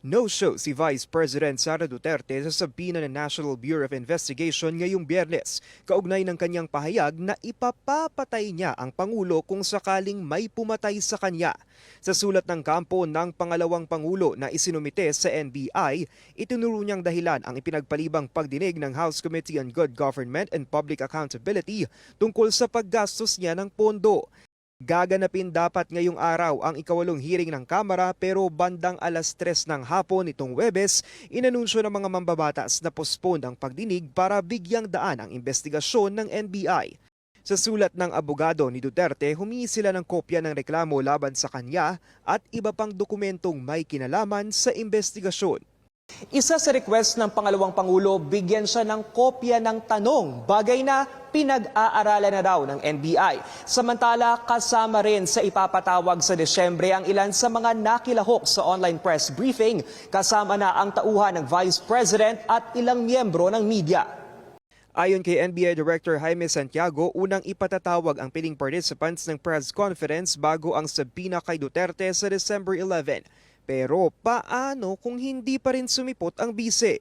No-show si Vice President Sara Duterte sa sabina ng National Bureau of Investigation ngayong biyernes, kaugnay ng kanyang pahayag na ipapapatay niya ang Pangulo kung sakaling may pumatay sa kanya. Sa sulat ng kampo ng pangalawang Pangulo na isinumite sa NBI, itinuro niyang dahilan ang ipinagpalibang pagdinig ng House Committee on Good Government and Public Accountability tungkol sa paggastos niya ng pondo. Gaganapin dapat ngayong araw ang ikawalong hearing ng Kamara pero bandang alas 3 ng hapon itong Webes, inanunsyo ng mga mambabatas na postpone ang pagdinig para bigyang daan ang investigasyon ng NBI. Sa sulat ng abogado ni Duterte, humingi sila ng kopya ng reklamo laban sa kanya at iba pang dokumentong may kinalaman sa investigasyon. Isa sa request ng pangalawang Pangulo, bigyan siya ng kopya ng tanong, bagay na pinag-aaralan na daw ng NBI. Samantala, kasama rin sa ipapatawag sa Desyembre ang ilan sa mga nakilahok sa online press briefing, kasama na ang tauhan ng Vice President at ilang miyembro ng media. Ayon kay NBI Director Jaime Santiago, unang ipatatawag ang piling participants ng press conference bago ang sabina kay Duterte sa December 11. Pero paano kung hindi pa rin sumipot ang bise?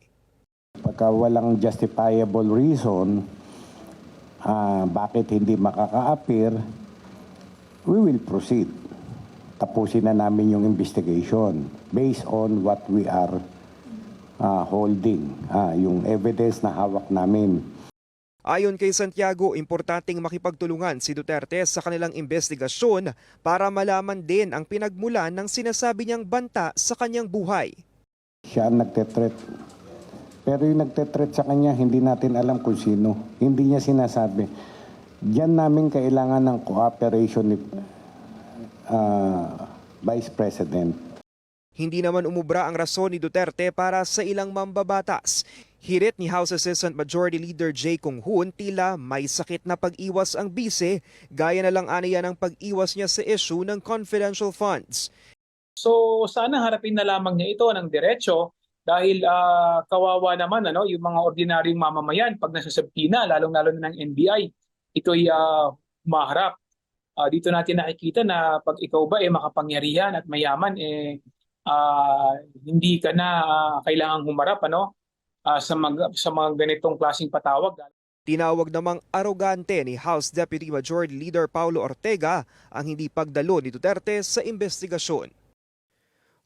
Pagka walang justifiable reason, ah, bakit hindi makaka-appear, we will proceed. Tapusin na namin yung investigation based on what we are ah, holding, ah, yung evidence na hawak namin. Ayon kay Santiago, importanteng makipagtulungan si Duterte sa kanilang investigasyon para malaman din ang pinagmulan ng sinasabi niyang banta sa kanyang buhay. Siya ang nagtetreat. Pero yung nagtetreat sa kanya, hindi natin alam kung sino. Hindi niya sinasabi. Diyan namin kailangan ng cooperation ni ah, Vice President. Hindi naman umubra ang rason ni Duterte para sa ilang mambabatas. Hirit ni House Assistant Majority Leader Jay Kung Hoon tila may sakit na pag-iwas ang bise, gaya na lang aniya ng pag-iwas niya sa issue ng confidential funds. So sana harapin na lamang niya ito ng diretso dahil ah, kawawa naman ano yung mga ordinaryong mamamayan pag nasa sabtina lalong-lalo na ng NBI ito'y uh, maharap. Ah, dito natin nakikita na pag ikaw ba eh makapangyarihan at mayaman eh ah, hindi ka na ah, kailangang humarap ano ah, sa mga sa mga ganitong klaseng patawag. Tinawag namang arogante ni House Deputy Majority Leader Paulo Ortega ang hindi pagdalo ni Duterte sa investigasyon.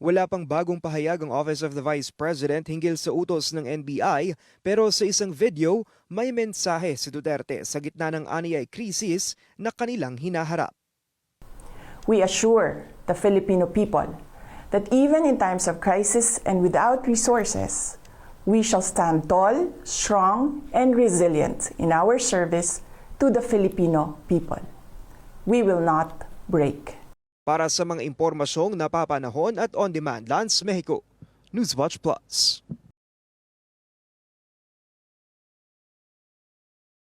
Wala pang bagong pahayag ang Office of the Vice President hinggil sa utos ng NBI pero sa isang video may mensahe si Duterte sa gitna ng aniyay krisis na kanilang hinaharap. We assure the Filipino people that even in times of crisis and without resources, we shall stand tall, strong, and resilient in our service to the Filipino people. We will not break. Para sa mga impormasyong napapanahon at on-demand, Lance Mexico, Newswatch Plus.